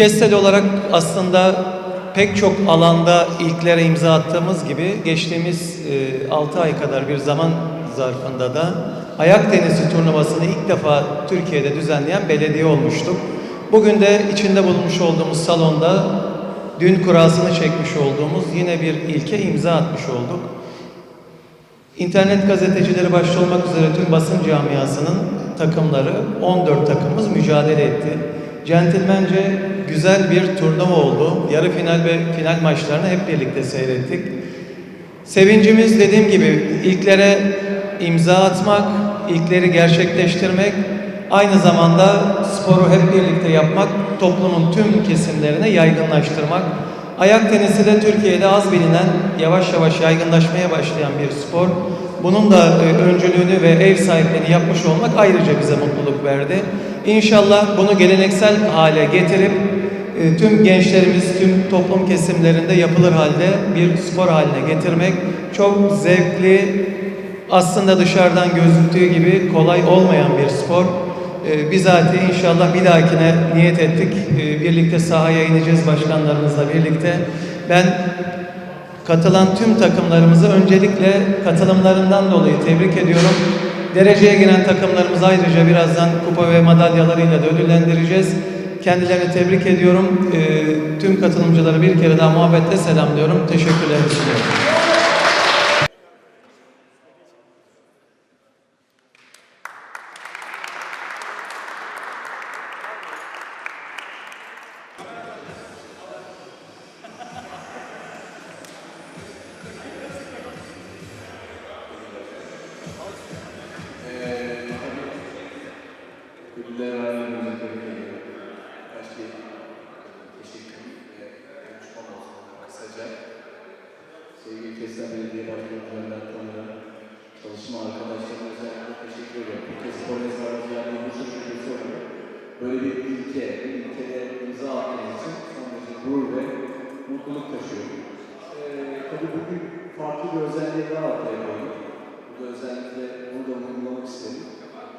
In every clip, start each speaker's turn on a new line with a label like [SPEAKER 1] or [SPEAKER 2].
[SPEAKER 1] Kestel olarak aslında pek çok alanda ilklere imza attığımız gibi geçtiğimiz 6 ay kadar bir zaman zarfında da ayak tenisi turnuvasını ilk defa Türkiye'de düzenleyen belediye olmuştuk. Bugün de içinde bulunmuş olduğumuz salonda dün kurasını çekmiş olduğumuz yine bir ilke imza atmış olduk. İnternet gazetecileri başta olmak üzere tüm basın camiasının takımları 14 takımımız mücadele etti. Centilmence güzel bir turnuva oldu. Yarı final ve final maçlarını hep birlikte seyrettik. Sevincimiz dediğim gibi ilklere imza atmak, ilkleri gerçekleştirmek, aynı zamanda sporu hep birlikte yapmak, toplumun tüm kesimlerine yaygınlaştırmak. Ayak tenisi de Türkiye'de az bilinen, yavaş yavaş yaygınlaşmaya başlayan bir spor. Bunun da e, öncülüğünü ve ev sahipliğini yapmış olmak ayrıca bize mutluluk verdi. İnşallah bunu geleneksel hale getirip e, tüm gençlerimiz, tüm toplum kesimlerinde yapılır halde bir spor haline getirmek çok zevkli, aslında dışarıdan gözüktüğü gibi kolay olmayan bir spor. E, Bizatihi inşallah bir dahakine niyet ettik. Birlikte sahaya ineceğiz başkanlarımızla birlikte. Ben katılan tüm takımlarımızı öncelikle katılımlarından dolayı tebrik ediyorum. Dereceye giren takımlarımızı ayrıca birazdan kupa ve madalyalarıyla da ödüllendireceğiz. Kendilerini tebrik ediyorum. Ee, tüm katılımcıları bir kere daha muhabbetle selamlıyorum. Teşekkürlerimi sunuyorum.
[SPEAKER 2] Kesem Belediye Başkanlarından tanıyorum. Çalışma arkadaşlarıma özellikle teşekkür ediyorum. Kez spor mezarlığı bu çocuğu olarak böyle bir ilke, bir ilkede imza attığınız için son derece gurur ve mutluluk taşıyorum. Ee, tabii bugün farklı bir özelliği daha ortaya koyduk. Bu da özellikle burada vurgulamak istedim.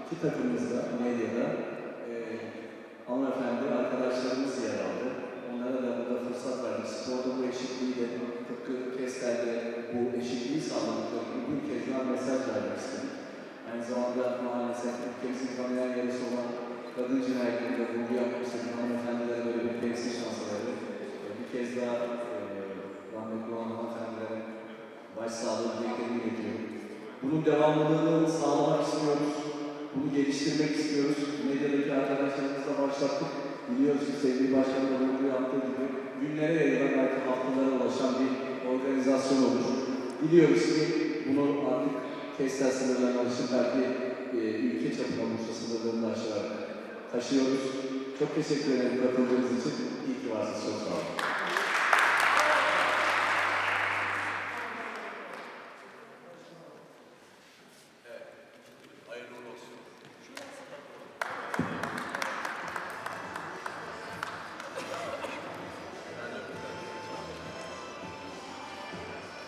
[SPEAKER 2] İki takımımız da medyada e, hanımefendi arkadaşlarımız yer aldı. Onlara da burada fırsat verdik. Sporda bu eşitliği de tıpkı Kestel'de bu eşitliği sağladıkları gibi bir kez daha mesaj vermek istedim. Aynı zamanda maalesef ülkemizin kanayan yarısı olan kadın cinayetlerinde vurgu yapmak istedim. Hanımefendilere böyle bir temsil şansı verdim. E, bir kez daha e, rahmetli olan hanımefendilere başsağlığı dileklerimi iletiyorum. Bunun devamlılığını sağlamak istiyoruz. Bunu geliştirmek istiyoruz. Medyadaki arkadaşlarımızla başlattık. Biliyoruz ki sevgili başkanın da vurgu yaptığı gibi günlere yayılan belki haftalara ulaşan bir organizasyon olur. Biliyoruz ki bunu artık kestel sınırlarına aşıp belki e, taşıyoruz. Çok teşekkür ederim katıldığınız için. İyi ki varsınız. Çok sağ olun.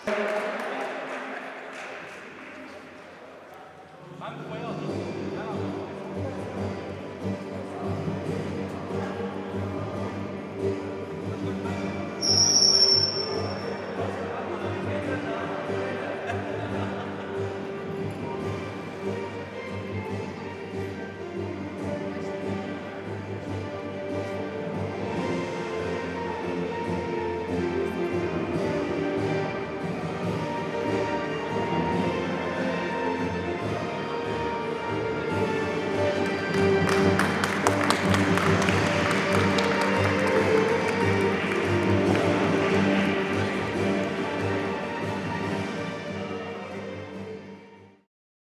[SPEAKER 2] Thank you.